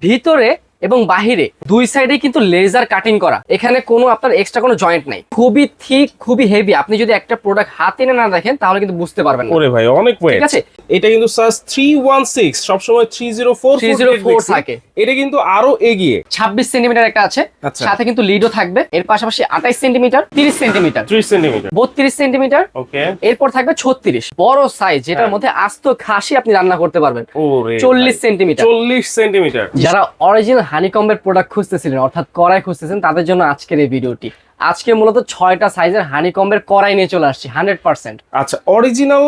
ভিতরে এবং বাহিরে দুই সাইডে কিন্তু লেজার কাটিং করা। এখানে কোনো আপনার এক্সট্রা কোনো জয়েন্ট নাই। খুবই থিক খুবই হেভি আপনি যদি একটা প্রোডাক্ট হাতে এনে না দেখেন তাহলে কিন্তু বুঝতে পারবেন ওরে ভাই অনেক ওয়েট ঠিক আছে? এটা কিন্তু সাইজ 316 সবসময় 304 304 থাকে। এটা কিন্তু আরও এগিয়ে। ছাব্বিশ সেন্টিমিটার একটা আছে। আচ্ছা। সাথে কিন্তু লিডও থাকবে। এর পাশাপাশি আঠাইশ সেন্টিমিটার তিরিশ সেন্টিমিটার 30 সেন্টিমিটার বত্রিশ সেন্টিমিটার ওকে। এরপর থাকবে ছত্রিশ। বড় সাইজ যেটার হ্যাঁ। মধ্যে আস্ত খাসি আপনি রান্না করতে পারবেন। ওরে চল্লিশ সেন্টিমিটার 40 সেন্টিমিটার যারা অরিজিনাল হানিকম্বের প্রোডাক্ট খুঁজতেছিলেন অর্থাৎ কড়াই খুঁজতেছেন তাদের জন্য আজকের এই ভিডিওটি। আজকে মূলত ছয়টা সাইজের হানিকম্বের কড়াই নিয়ে চলে আসছি হান্ড্রেড পার্সেন্ট আচ্ছা অরিজিনাল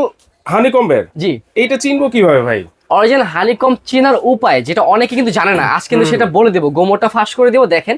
হানিকম্বের? জি। এইটা চিনবো কীভাবে ভাই? অরিজিনাল হানিকম চেনার উপায় যেটা অনেকে কিন্তু জানে না আজ কিন্তু সেটা বলে দেবো গোমরটা ফাঁস করে দেবো দেখেন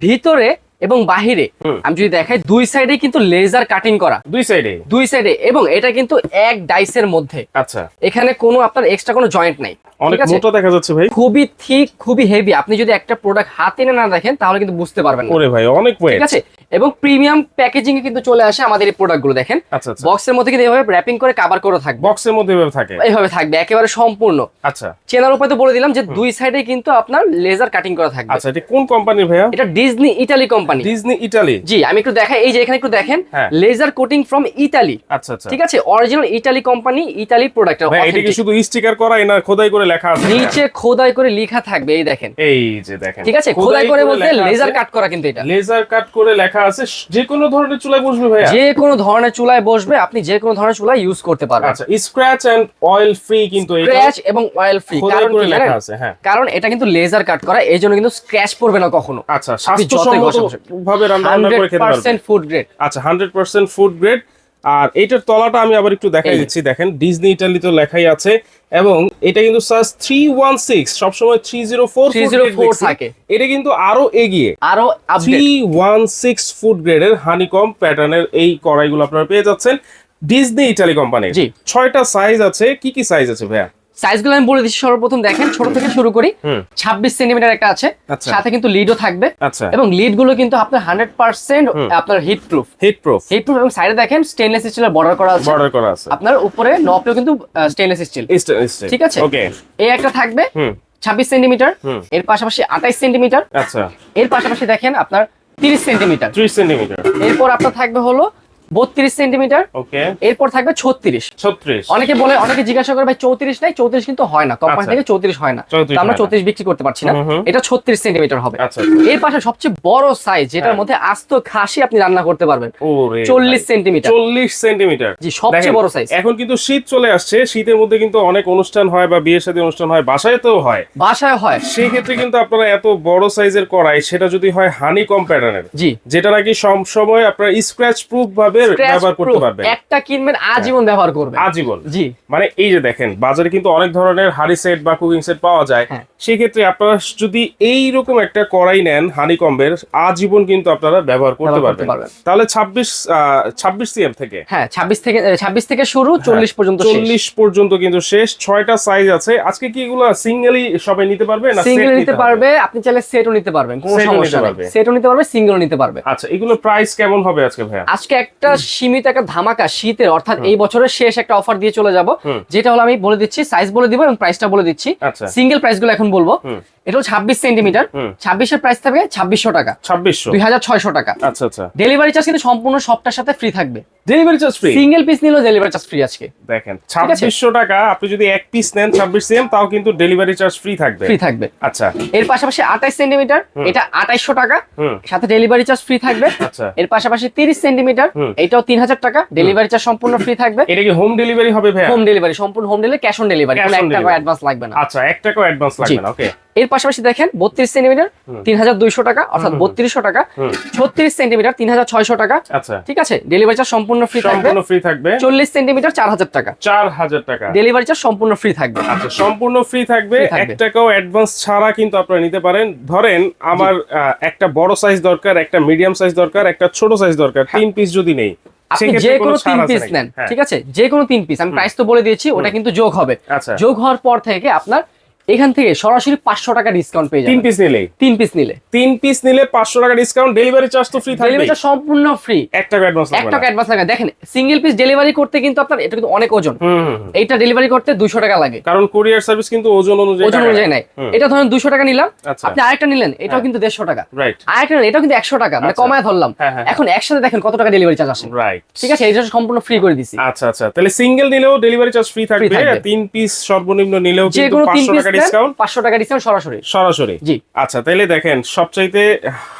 ভিতরে এবং বাহিরে। আমি যদি দেখাই দুই সাইডে কিন্তু লেজার কাটিং করা। দুই সাইডে দুই সাইডে এবং এটা কিন্তু এক ডাইসের মধ্যে। আচ্ছা। এখানে কোনো আপনার এক্সট্রা কোনো জয়েন্ট নাই। অনেক মোটা দেখা যাচ্ছে ভাই। খুবই থিক খুবই হেভি আপনি যদি একটা প্রোডাক্ট হাতে না দেখেন তাহলে কিন্তু বুঝতে পারবেন না। ওরে ভাই অনেক ওয়েট ঠিক আছে? এবং প্রিমিয়াম প্যাকেজিং এ কিন্তু চলে আসে আমাদের এই প্রোডাক্টগুলো দেখেন। আচ্ছা আচ্ছা। বক্সের মধ্যে কিন্তু এভাবে র্যাপিং করে কাভার করে থাকবে। বক্সের মধ্যে এভাবে থাকে? এইভাবে থাকবে একেবারে সম্পূর্ণ। আচ্ছা। চেনার উপায় তো বলে দিলাম যে দুই সাইডে কিন্তু আপনার লেজার কাটিং করা থাকবে। আচ্ছা এটা কোন কোম্পানির ভাইয়া? এটা Disney Italy company Disney Italy জি আমি একটু দেখাই এই যে এখানে একটু দেখেন। লেজার কোটিং ফ্রম ইতালি আচ্ছা আচ্ছা। ঠিক আছে? Original Italy company Italy product ভাই এটা কি শুধু স্টিকার করাই না খোদাই করে লেখা আছে। নিচে খোদাই করে লেখা থাকবে এই দেখেন। এই যে দেখেন। ঠিক আছে? খোদাই করে বলতে লেজার কাট করা কিন্তু এটা। লেজার কাট করে লেখা আছে। যে কোনো ধরনের চুলায় বসবে ভাইয়া। যে কোনো ধরনের চুলায় বসবে আপনি যে কোনো ধরনের চুলায় ইউজ করতে পারবেন। আচ্ছা স্ক্র্যাচ এন্ড অয়েল ফ্রি কিন্তু এটা স্ক্র্যাচ এবং অয়েল ফ্রি কারণ করে লেখা আছে হ্যাঁ। কারণ এটা কিন্তু লেজার কাট করা এই জন্য কিন্তু স্ক্র্যাচ পড়বে না কখনো। আচ্ছা স্বাস্থ্যসম্মত বসে বসে। ভাবে রান্না করে খেতে পারবেন ফুড গ্রেড আচ্ছা হান্ড্রেড পার্সেন্ট ফুড গ্রেড আর এটার তলাটা আমি আবার একটু দেখাই দিচ্ছি দেখেন ডিজনি ইটালি তো লেখাই আছে। এবং এটা কিন্তু থ্রি ওয়ান সিক্স সবসময় থ্রি জিরো ফোর 304 থাকে। এটা কিন্তু আরও এগিয়ে। আরও থ্রি ওয়ান সিক্স ফুড গ্রেডের হানিকম প্যাটার্নের এই কড়াইগুলো আপনারা পেয়ে যাচ্ছেন ডিজনি ইটালি কোম্পানির। ছয়টা সাইজ আছে। কি কি সাইজ আছে ভাইয়া? সাইজগুলো আমি বলে দিচ্ছি সর্বপ্রথম দেখেন ছোট থেকে শুরু করি। ছাব্বিশ সেন্টিমিটার একটা আছে আচ্ছা। সাথে কিন্তু লিডও থাকবে। আচ্ছা। এবং লিডগুলো কিন্তু আপনার হান্ড্রেড পার্সেন্ট আপনার heat proof heat proof heat proof এবং সাইডে দেখেন স্টেনলেস স্টিলের বর্ডার করা আছে। বর্ডার করা আছে। আপনার উপরে নপেও কিন্তু স্টেনলেস স্টিল ঠিক আছে? ওকে এই একটা থাকবে ছাব্বিশ সেন্টিমিটার। এর পাশাপাশি আঠাইশ সেন্টিমিটার। আচ্ছা। এর পাশাপাশি দেখেন আপনার তিরিশ সেন্টিমিটার। ত্রিশ সেন্টিমিটার। এরপর আপনার থাকবে হলো বত্রিশ সেন্টিমিটার। ওকে। এরপর থাকবে ছত্রিশ। ছত্রিশ। অনেকে বলে অনেকে জিজ্ঞাসা করে ভাই চৌত্রিশ নাই? চৌত্রিশ কিন্তু হয় না। কোম্পানি আচ্ছা। থেকে চৌত্রিশ হয় না। আমরা চৌত্রিশ বিক্রি করতে পারছি না। এটা ছত্রিশ সেন্টিমিটার হবে। আচ্ছা আচ্ছা। এর পাশে সবচেয়ে বড় সাইজ যেটার হ্যাঁ। মধ্যে আস্ত খাসি আপনি রান্না করতে পারবেন। চল্লিশ সেন্টিমিটার। চল্লিশ সেন্টিমিটার। জি সবচেয়ে বড় সাইজ এখন কিন্তু শীত চলে আসছে। শীতের মধ্যে কিন্তু অনেক অনুষ্ঠান হয় বা বিয়ের সাথে অনুষ্ঠান হয় বাসায় তো হয়। বাসায় হয়। সেই ক্ষেত্রে কিন্তু আপনারা এত বড় সাইজের কড়াই সেটা যদি হয় হানি কম প্যাটার্নের জি। যেটা নাকি সব সময় আপনারা স্ক্র্যাচ প্রুফ ভাবে Scratch ব্যবহার করতে পারবেন। একটা কিনবেন আজীবন ব্যবহার করবেন। আজীবন। জি। মানে এই যে দেখেন বাজারে কিন্তু অনেক ধরনের হাড়ি সেট বা কুকিং সেট পাওয়া যায়। হ্যাঁ। সেই ক্ষেত্রে আপনারা যদি এই রকম একটা কড়াই নেন আজীবন কিন্তু আপনারা ব্যবহার করতে পারবেন। তাহলে ছাব্বিশ ছাব্বিশ সিএম থেকে। হ্যাঁ ছাব্বিশ থেকে ছাব্বিশ থেকে শুরু চল্লিশ পর্যন্ত শেষ। হ্যাঁ, চল্লিশ পর্যন্ত কিন্তু শেষ। ছয়টা সাইজ আছে। আজকে কি এগুলো সিঙ্গেলি সবাই নিতে পারবে না সিঙ্গেল নিতে পারবে? আপনি চাইলে সেটও নিতে পারবেন কোনো সমস্যা নেই। সেটও নিতে পারবে সিঙ্গেলও নিতে পারবে। আচ্ছা এগুলো প্রাইস কেমন হবে আজকে ভাইয়া? আজকে একটা সীমিত একটা ধামাকা শীতের অর্থাৎ এই বছরের শেষ একটা অফার দিয়ে চলে যাব যেটা হলো আমি বলে দিচ্ছি সাইজ বলে দিব এবং প্রাইসটা বলে দিচ্ছি। আচ্ছা। সিঙ্গেল প্রাইসগুলো এখন বলব। এটা হলো ছাব্বিশ সেন্টিমিটার। ছাব্বিশের প্রাইস থাকবে ছাব্বিশশো টাকা। ছাব্বিশশো। দুই হাজার ছয়শো টাকা। আচ্ছা আচ্ছা। ডেলিভারি চার্জ কিন্তু সম্পূর্ণ সবটার সাথে ফ্রি থাকবে। Delivery charge free single piece নিলেও ডেলিভারি চার্জ ফ্রি আজকে। দেখেন ছাব্বিশশো টাকা আপনি যদি এক পিস নেন ছাব্বিশ সিএম তাও কিন্তু ডেলিভারি চার্জ ফ্রি থাকবে। ফ্রি থাকবে। আচ্ছা। এর পাশাপাশি আঠাইশ সেন্টিমিটার এটা আঠাইশশো টাকা। সাথে ডেলিভারি চার্জ ফ্রি থাকবে। আচ্ছা। এর পাশাপাশি তিরিশ সেন্টিমিটার এটাও তিন হাজার টাকা ডেলিভারি চার্জ সম্পূর্ণ ফ্রি থাকবে। এটা কি হোম ডেলিভারি হবে ভাইয়া? হোম ডেলিভারি সম্পূর্ণ home delivery cash on delivery এক টাকা অ্যাডভান্স লাগবে না। আচ্ছা এক টাকাও অ্যাডভান্স লাগবে না ওকে এর পাশাপাশি দেখেন বত্রিশ সেন্টিমিটার তিন হাজার দুইশো টাকা অর্থাৎ বত্রিশশো টাকা। ছত্রিশ সেন্টিমিটার তিন হাজার ছয়শো টাকা। আচ্ছা। ঠিক আছে? ডেলিভারি চার্জ সম্পূর্ণ ফ্রি থাকবে। ফ্রি থাকবে। চল্লিশ সেন্টিমিটার চার হাজার টাকা। চার হাজার টাকা। ডেলিভারি চার্জ সম্পূর্ণ ফ্রি থাকবে। আচ্ছা সম্পূর্ণ ফ্রি থাকবে। এক টাকাও অ্যাডভান্স ছাড়া কিন্তু আপনারা নিতে পারেন। ধরেন আমার একটা বড় সাইজ দরকার একটা মিডিয়াম সাইজ দরকার একটা ছোট সাইজ দরকার। তিন পিস যদি নেই আপনি যে কোনো তিন পিস নেন হ্যাঁ। ঠিক আছে? যে কোনো তিন পিস আমি প্রাইস তো বলে দিয়েছি ওটা কিন্তু যোগ হবে। আচ্ছা। যোগ হওয়ার পর থেকে আপনার এখান থেকে সরাসরি পাঁচশো টাকা ডিসকাউন্ট পেয়ে তিন পিস নিলে তিন পিস নিলে। তিন পিস নিলে পাঁচশো টাকা ডিসকাউন্ট ডেলিভারি চার্জ তো ফ্রি থাকবে ডেলিভারিটা সম্পূর্ণ ফ্রি এক টাকা অ্যাডভান্স এক টাকা অ্যাডভান্স লাগে দেখেন সিঙ্গেল পিস ডেলিভারি করতে কিন্তু আপনার এটা কিন্তু অনেক ওজন। এইটা ডেলিভারি করতে দুশো টাকা লাগে। কারণ কুরিয়ার সার্ভিস কিন্তু ওজন অনুযায়ী ওজন অনুযায়ী নাই এটা ধরেন দুশো টাকা নিলাম। আচ্ছা। আপনি আরেকটা নিলেন এটাও হ্যাঁ। কিন্তু দেড়শো টাকা। রাইট আরেকটা নিলেন এটাও কিন্তু একশো টাকা। মানে আচ্ছা। কমায় ধরলাম। হ্যাঁ, হ্যাঁ। এখন একসাথে দেখেন কত টাকা ডেলিভারি চার্জ আসে। রাইট ঠিক আছে? এটা সম্পূর্ণ ফ্রি করে দিছি। আচ্ছা আচ্ছা। তাহলে সিঙ্গেল নিলেও ডেলিভারি চার্জ ফ্রি থাকবে। তিন পিস সর্বনিম্ন নিলেও যে কিন্তু কোনো তিন পাঁচশো পিস টাকা ডিসকাউন্ট টাকা ডিসকাউন্ট সরাসরি। সরাসরি? জি। আচ্ছা তাহলে দেখেন সবচাইতে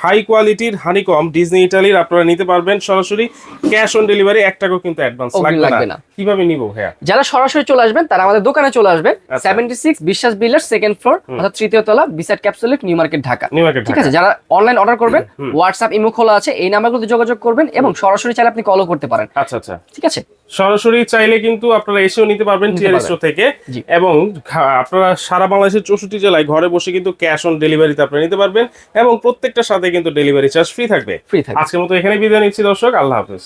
হাই কোয়ালিটির হানিকম ডিজনি ইটালির আপনারা নিতে পারবেন সরাসরি। ক্যাশ অন ডেলিভারি এক টাকাও কিন্তু অ্যাডভান্স লাগবে না। কীভাবে নিব যারা সরাসরি চলে আসবেন তারা আমাদের দোকানে চলে আসবেন। বিশ্বাস বিল্ডার সেকেন্ড ফ্লোর অর্থাৎ তৃতীয় তলা বিসাইড ক্যাপসুলেট নিউ মার্কেট ঢাকা ঠিক আছে? যারা অনলাইন অর্ডার করবেন হোয়াটসঅ্যাপ ইমো খোলা আছে এই নাম্বারগুলোতে যোগাযোগ করবেন এবং সরাসরি চাইলে আপনি কলও করতে পারেন। আচ্ছা আচ্ছা। ঠিক আছে? সরাসরি চাইলে কিন্তু আপনারা এসেও নিতে পারবেন টিআর স্টোর থেকে। এবং আপনারা সারা বাংলাদেশের চৌষট্টি জেলায় ঘরে বসে কিন্তু ক্যাশ অন ডেলিভারিতে আপনারা নিতে পারবেন। এবং প্রত্যেকটা সাথে কিন্তু ডেলিভারি চার্জ ফ্রি থাকবে। ফ্রি থাকবে। আজকের মতো এখানে বিদায় নিচ্ছি দর্শক আল্লাহ হাফেজ।